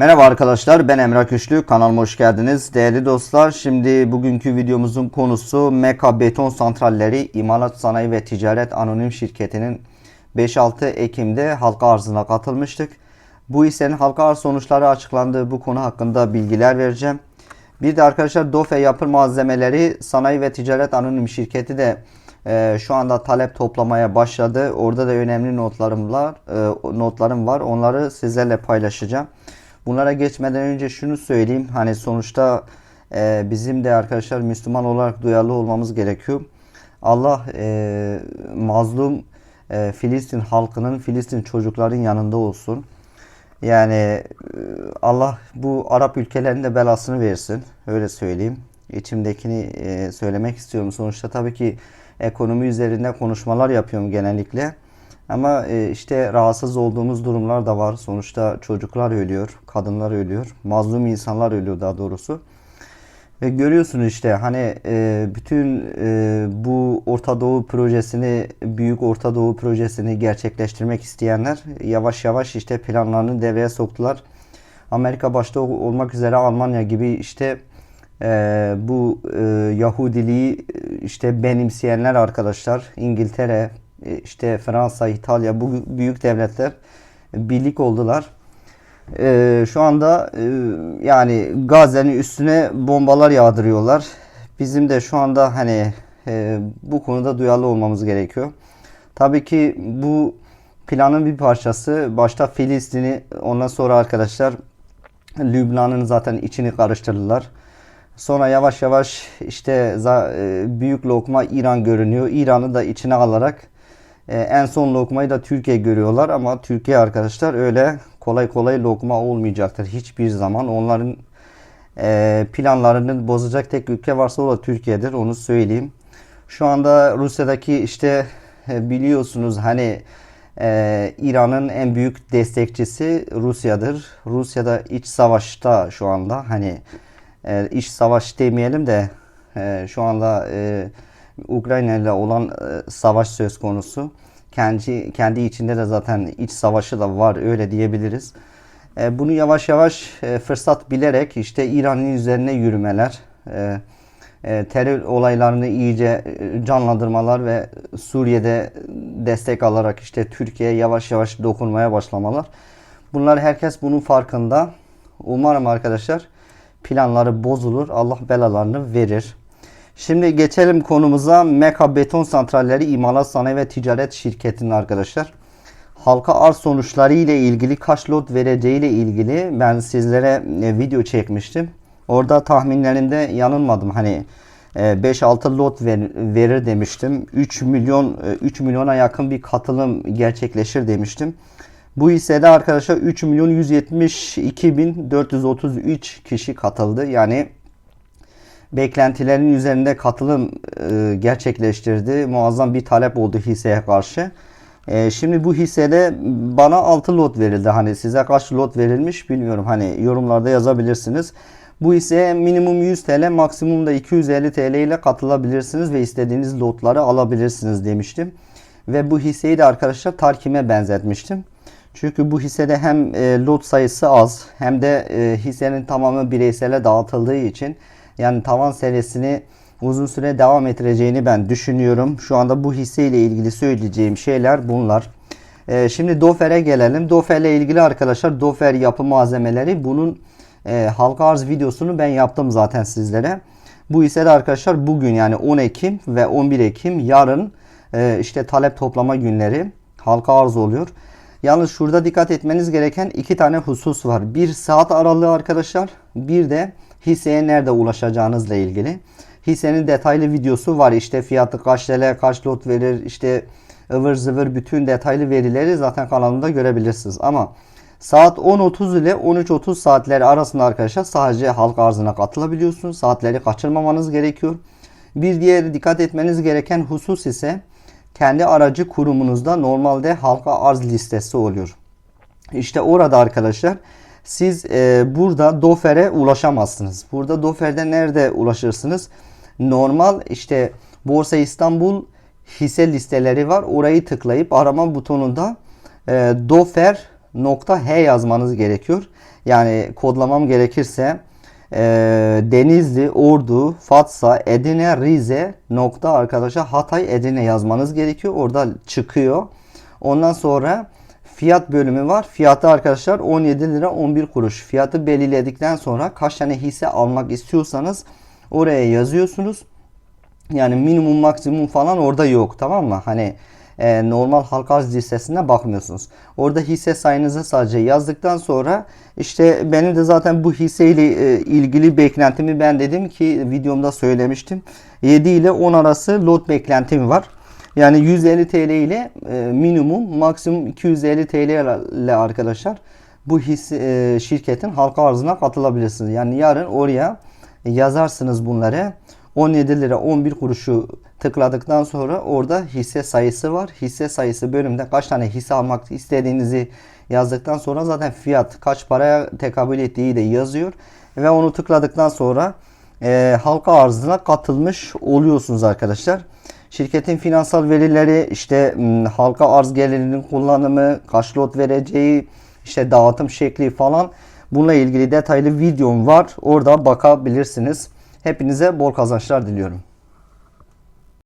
Merhaba arkadaşlar ben Emrah Güçlü kanalıma hoş geldiniz. Değerli dostlar şimdi bugünkü videomuzun konusu Meka Beton Santralleri İmalat Sanayi ve Ticaret Anonim Şirketi'nin 5-6 Ekim'de halka arzına katılmıştık. Bu hissenin halka arz sonuçları açıklandı. Bu konu hakkında bilgiler vereceğim. Bir de arkadaşlar Dofe Yapı Malzemeleri Sanayi ve Ticaret Anonim Şirketi de e, şu anda talep toplamaya başladı. Orada da önemli notlarım var. E, notlarım var. Onları sizlerle paylaşacağım. Bunlara geçmeden önce şunu söyleyeyim. Hani sonuçta e, bizim de arkadaşlar Müslüman olarak duyarlı olmamız gerekiyor. Allah e, mazlum e, Filistin halkının, Filistin çocukların yanında olsun. Yani e, Allah bu Arap ülkelerinde belasını versin. Öyle söyleyeyim. İçimdekini e, söylemek istiyorum. Sonuçta tabii ki ekonomi üzerinde konuşmalar yapıyorum genellikle. Ama e, işte rahatsız olduğumuz durumlar da var. Sonuçta çocuklar ölüyor, kadınlar ölüyor, mazlum insanlar ölüyor daha doğrusu. Ve görüyorsunuz işte hani e, bütün e, bu Orta Doğu projesini, Büyük Orta Doğu projesini gerçekleştirmek isteyenler yavaş yavaş işte planlarını devreye soktular. Amerika başta olmak üzere Almanya gibi işte e, bu e, Yahudiliği işte benimseyenler arkadaşlar İngiltere, işte Fransa, İtalya bu büyük devletler birlik oldular. Ee, şu anda e, yani Gazze'nin üstüne bombalar yağdırıyorlar. Bizim de şu anda hani e, bu konuda duyarlı olmamız gerekiyor. Tabii ki bu planın bir parçası başta Filistin'i ondan sonra arkadaşlar Lübnan'ın zaten içini karıştırdılar. Sonra yavaş yavaş işte e, büyük lokma İran görünüyor. İran'ı da içine alarak e, en son lokmayı da Türkiye görüyorlar ama Türkiye arkadaşlar öyle kolay kolay lokma olmayacaktır hiçbir zaman. Onların e, planlarını bozacak tek ülke varsa o da Türkiye'dir onu söyleyeyim. Şu anda Rusya'daki işte e, biliyorsunuz hani e, İran'ın en büyük destekçisi Rusya'dır. Rusya'da iç savaşta şu anda hani iç savaş demeyelim de e, şu anda e, Ukrayna ile olan e, savaş söz konusu. Kendi kendi içinde de zaten iç savaşı da var öyle diyebiliriz. E, bunu yavaş yavaş e, fırsat bilerek işte İran'ın üzerine yürümeler, terör olaylarını iyice canlandırmalar ve Suriye'de destek alarak işte Türkiye'ye yavaş yavaş dokunmaya başlamalar. Bunlar herkes bunun farkında. Umarım arkadaşlar planları bozulur. Allah belalarını verir. Şimdi geçelim konumuza. Meka Beton Santralleri İmalat Sanayi ve Ticaret Şirketi'nin arkadaşlar. Halka arz sonuçları ile ilgili kaç lot vereceği ile ilgili ben sizlere e, video çekmiştim. Orada tahminlerimde yanılmadım. Hani 5-6 e, lot ver, verir demiştim. 3 milyon 3 e, milyona yakın bir katılım gerçekleşir demiştim. Bu hissede arkadaşlar 3 milyon 172 bin 433 kişi katıldı. Yani beklentilerin üzerinde katılım e, gerçekleştirdi. Muazzam bir talep oldu hisseye karşı. E, şimdi bu hissede bana 6 lot verildi. Hani size kaç lot verilmiş bilmiyorum. Hani yorumlarda yazabilirsiniz. Bu hisseye minimum 100 TL, maksimum da 250 TL ile katılabilirsiniz ve istediğiniz lotları alabilirsiniz demiştim. Ve bu hisseyi de arkadaşlar Tarkim'e benzetmiştim. Çünkü bu hissede hem e, lot sayısı az hem de e, hissenin tamamı bireysele dağıtıldığı için yani tavan seviyesini uzun süre devam ettireceğini ben düşünüyorum. Şu anda bu hisse ile ilgili söyleyeceğim şeyler bunlar. Ee, şimdi Dofer'e gelelim. Dofer ilgili arkadaşlar Dofer yapı malzemeleri bunun e, halka arz videosunu ben yaptım zaten sizlere. Bu ise de arkadaşlar bugün yani 10 Ekim ve 11 Ekim yarın e, işte talep toplama günleri halka arz oluyor. Yalnız şurada dikkat etmeniz gereken iki tane husus var. Bir saat aralığı arkadaşlar. Bir de hisseye nerede ulaşacağınızla ilgili. Hissenin detaylı videosu var. İşte fiyatı kaç TL, kaç lot verir, işte ıvır zıvır bütün detaylı verileri zaten kanalımda görebilirsiniz. Ama saat 10.30 ile 13.30 saatleri arasında arkadaşlar sadece halk arzına katılabiliyorsunuz. Saatleri kaçırmamanız gerekiyor. Bir diğer dikkat etmeniz gereken husus ise kendi aracı kurumunuzda normalde halka arz listesi oluyor. İşte orada arkadaşlar siz e, burada Dofer'e ulaşamazsınız. Burada Dofer'de nerede ulaşırsınız? Normal işte Borsa İstanbul hisse listeleri var. Orayı tıklayıp arama butonunda e, Dofer nokta H yazmanız gerekiyor. Yani kodlamam gerekirse e, Denizli, Ordu, Fatsa, Edirne, Rize nokta arkadaşlar Hatay, Edirne yazmanız gerekiyor. Orada çıkıyor. Ondan sonra fiyat bölümü var. Fiyatı arkadaşlar 17 lira 11 kuruş. Fiyatı belirledikten sonra kaç tane hisse almak istiyorsanız oraya yazıyorsunuz. Yani minimum maksimum falan orada yok tamam mı? Hani e, normal halka arz listesine bakmıyorsunuz. Orada hisse sayınızı sadece yazdıktan sonra işte benim de zaten bu hisseyle e, ilgili beklentimi ben dedim ki videomda söylemiştim. 7 ile 10 arası lot beklentim var. Yani 150 TL ile e, minimum maksimum 250 TL ile arkadaşlar bu hisse e, şirketin halka arzına katılabilirsiniz. Yani yarın oraya yazarsınız bunları. 17 lira 11 kuruşu tıkladıktan sonra orada hisse sayısı var. Hisse sayısı bölümde kaç tane hisse almak istediğinizi yazdıktan sonra zaten fiyat kaç paraya tekabül ettiği de yazıyor. Ve onu tıkladıktan sonra e, halka arzına katılmış oluyorsunuz arkadaşlar. Şirketin finansal verileri işte halka arz gelirinin kullanımı, kaç lot vereceği, işte dağıtım şekli falan bununla ilgili detaylı videom var. Orada bakabilirsiniz. Hepinize bol kazançlar diliyorum.